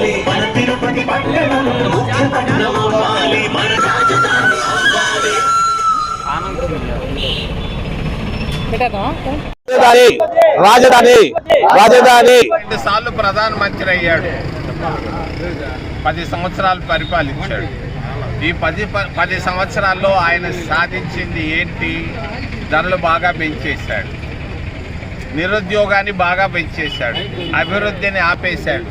అవ్వాలి మన తిరుపతి పట్టణం ముఖ్య పట్టణం అవ్వాలి మన రాజధాని అవ్వాలి రాజధాని రాజధాని సార్లు ప్రధాన మంత్రి అయ్యాడు. పది సంవత్సరాలు పరిపాలించాడు. ఈ పది పది సంవత్సరాల్లో ఆయన సాధించింది ఏంటి? ధరలు బాగా పెంచేశాడు. నిరుద్యోగాన్ని బాగా పెంచేశాడు. అభివృద్ధిని ఆపేశాడు.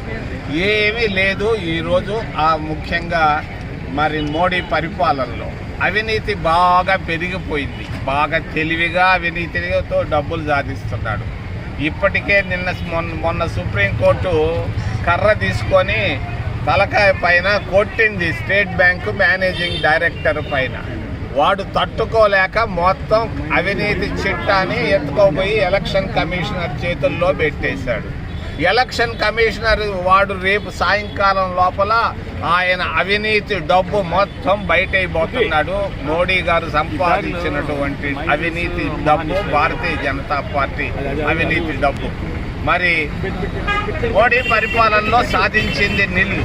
ఏమీ లేదు ఈరోజు ఆ ముఖ్యంగా మరి మోడీ పరిపాలనలో. అవినీతి బాగా పెరిగిపోయింది. బాగా తెలివిగా అవినీతితో డబ్బులు సాధిస్తున్నాడు. ఇప్పటికే నిన్న మొన్న మొన్న సుప్రీంకోర్టు కర్ర తీసుకొని తలకాయ పైన కొట్టింది స్టేట్ బ్యాంకు మేనేజింగ్ డైరెక్టర్ పైన. వాడు తట్టుకోలేక మొత్తం అవినీతి చిట్టాని ఎత్తుకోపోయి ఎలక్షన్ కమిషనర్ చేతుల్లో పెట్టేశాడు. ఎలక్షన్ కమిషనర్ వాడు రేపు సాయంకాలం లోపల ఆయన అవినీతి డబ్బు మొత్తం బయటైపోతున్నాడు. మోడీ గారు సంపాదించినటువంటి అవినీతి డబ్బు భారతీయ జనతా పార్టీ అవినీతి డబ్బు. మరి మోడీ పరిపాలనలో సాధించింది నిల్.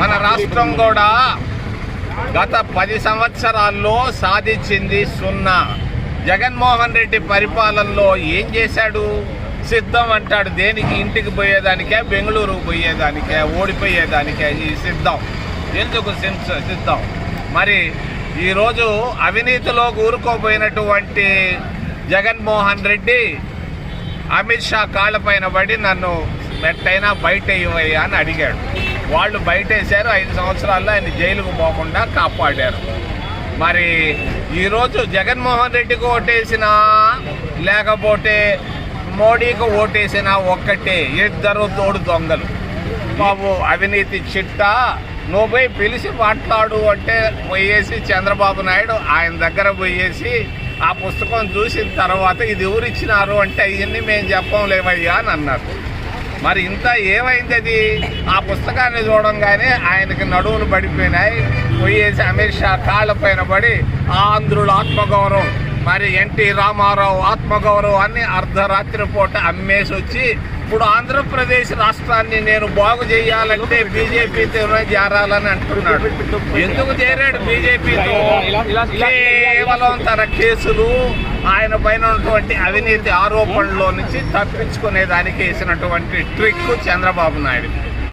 మన రాష్ట్రం కూడా గత పది సంవత్సరాల్లో సాధించింది సున్నా. జగన్మోహన్ రెడ్డి పరిపాలనలో ఏం చేశాడు? సిద్ధం అంటాడు. దేనికి? ఇంటికి పోయేదానికే బెంగళూరుకు పోయేదానికే ఓడిపోయేదానికే ఈ సిద్ధం. ఎందుకు సిన్స్- సిద్ధం? మరి ఈరోజు అవినీతిలో ఊరుకోపోయినటువంటి జగన్మోహన్ రెడ్డి అమిత్ షా కాళ్ళపైన పడి నన్ను మెట్టైనా బయట ఇవ్వయ్యా అని అడిగాడు. వాళ్ళు బయటేశారు. ఐదు సంవత్సరాల్లో ఆయన జైలుకు పోకుండా కాపాడారు. మరి ఈరోజు జగన్మోహన్ రెడ్డికి ఓటేసినా లేకపోతే మోడీకి ఓటేసిన ఒక్కటే ఇద్దరు తోడు దొంగలు. బాబు అవినీతి చిట్టా నువ్వు పోయి పిలిచి మాట్లాడు అంటే పోయేసి చంద్రబాబు నాయుడు ఆయన దగ్గర పోయేసి ఆ పుస్తకం చూసిన తర్వాత ఇది ఎవరిచ్చినారు అంటే అవన్నీ మేము చెప్పం లేవయ్యా అని అన్నారు. మరి ఇంత ఏమైంది అది? ఆ పుస్తకాన్ని చూడంగానే ఆయనకి నడువులు పడిపోయినాయి. పోయేసి అమిత్ షా కాళ్ళ పైన పడి ఆంధ్రుల ఆత్మగౌరవం. మరి ఎన్టీ రామారావు ఆత్మగౌరవాన్ని అర్ధరాత్రి పూట అమ్మేసి వచ్చి ఇప్పుడు ఆంధ్రప్రదేశ్ రాష్ట్రాన్ని నేను బాగు చేయాలంటే బీజేపీతో చేరాలని అంటున్నాడు. ఎందుకు చేరాడు బీజేపీతో? కేవలం తన కేసులు ఆయన పైన ఉన్నటువంటి అవినీతి ఆరోపణలో నుంచి తప్పించుకునే దానికి వేసినటువంటి ట్రిక్ చంద్రబాబు నాయుడు.